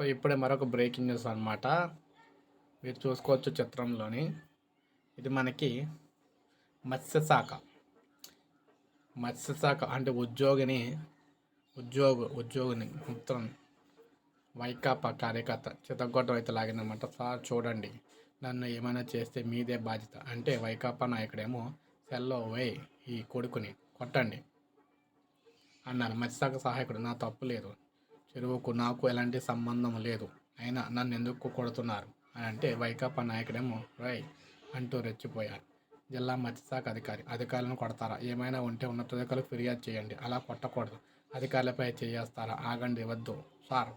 So ఇప్పుడే మరొక breaking news అనమాట మీరు చూసుకోవచ్చు చిత్రంలోని. ఇది మనకి మత్స్యశాఖ. మత్స్యశాఖ అంటే ఉద్యోగిని ఉద్యోగ ఉద్యోగిని మొత్తం వైకాపా కార్యకర్త చితగొట్టం అయితే లాగిందనమాట సార్ చూడండి నన్ను ఏమైనా చేస్తే మీదే బాధ్యత. అంటే వైకాపా నాయకుడేమో సెల్లో వై ఈ కొడుకుని కొట్టండి అన్నారు. మత్స్యశాఖ సహాయకుడు నా తప్పు లేదు. చెరువుకు నాకు ఎలాంటి సంబంధం లేదు. అయినా నన్ను ఎందుకు కొడుతున్నారు? అని అంటే వైకాపా నాయకుడేమో రై అంటూ రెచ్చిపోయారు. జిల్లా మత్స్యశాఖ అధికారి అధికారులను కొడతారా? ఏమైనా ఉంటే ఉన్నతాధికారులకు ఫిర్యాదు చేయండి. అలా కొట్టకూడదు. అధికారులపై చేయేస్తారా? ఆగండి వద్దు సార్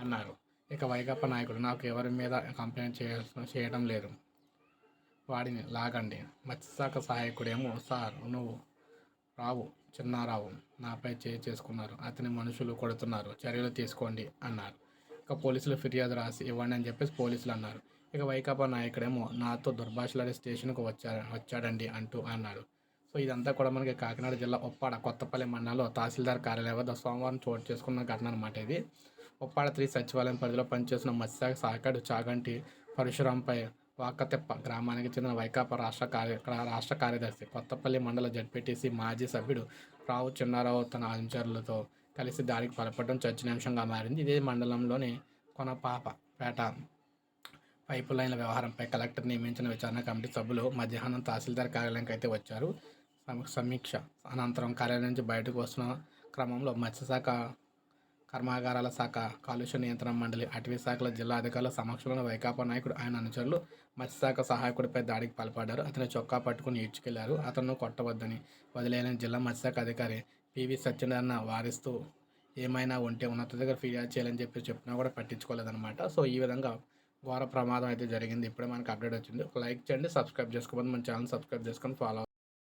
అన్నారు. ఇక వైకాపా నాయకుడు నాకు ఎవరి మీద కంప్లైంట్ చేయాల్సిన చేయడం లేదు. వాడిని లాగండి. మత్స్యశాఖ సహాయకుడేమో సార్ నువ్వు రావు. చిన్నారావు నాపై చేయి చేసుకున్నారు. అతని మనుషులు కొడుతున్నారు. చర్యలు తీసుకోండి అన్నారు. ఇక పోలీసులు ఫిర్యాదు రాసి ఇవ్వండి అని చెప్పేసి పోలీసులు అన్నారు. ఇక వైకాపా నాయకుడేమో నాతో దుర్భాషలాడే స్టేషన్కు వచ్చా వచ్చాడండి అంటూ అన్నాడు. సో ఇదంతా కూడా మనకి కాకినాడ జిల్లా ఉప్పాడ కొత్తపల్లి మండలంలో తహసీల్దార్ కార్యాలయం వద్ద సోమవారం చోటు చేసుకున్న ఘటన అనమాట ఇది. ఉప్పాడ త్రీ సచివాలయం పరిధిలో పనిచేసిన మత్స్యశాఖ సహకారి చాగంటి పరశురాంపై వాకతెప్ప గ్రామానికి చెందిన వైకాపా రాష్ట్ర కార్య రాష్ట్ర కార్యదర్శి కొత్తపల్లి మండల జడ్పీటీసీ మాజీ సభ్యుడు రావు చిన్నారావు తన అనుచరులతో కలిసి దాడికి పాల్పడడం చర్చనీయాంశంగా మారింది. ఇదే మండలంలోని కొనపాప పేట పైపు లైన్ల వ్యవహారంపై కలెక్టర్ నియమించిన విచారణ కమిటీ సభ్యులు మధ్యాహ్నం తహసీల్దార్ కార్యాలయానికి అయితే వచ్చారు. సమ- సమీక్ష అనంతరం కార్యాలయం నుంచి బయటకు వస్తున్న క్రమంలో మత్స్యశాఖ కర్మాగారాల శాఖ కాలుష్య నియంత్రణ మండలి అటవీ శాఖల జిల్లా అధికారుల సమక్షంలో వైకాపా నాయకుడు ఆయన అనుచరులు మత్స్యశాఖ సహాయకుడిపై దాడికి పాల్పడ్డారు. అతని చొక్కా పట్టుకుని ఈడ్చుకెళ్ళారు. అతను కొట్టవద్దని వదిలేయని జిల్లా మత్స్యశాఖ అధికారి పివి సత్యనారాయణ వారిస్తూ ఏమైనా ఉంటే ఉన్నత దగ్గర ఫిర్యాదు చేయాలని చెప్పి చెప్పినా కూడా పట్టించుకోలేదన్నమాట. సో ఈ విధంగా ఘోర ప్రమాదం అయితే జరిగింది. ఇప్పుడే మనకు అప్డేట్ వచ్చింది. ఒక లైక్ చేయండి సబ్స్క్రైబ్ చేసుకోమని మన ఛానల్ సబ్స్క్రైబ్ చేసుకొని ఫాలో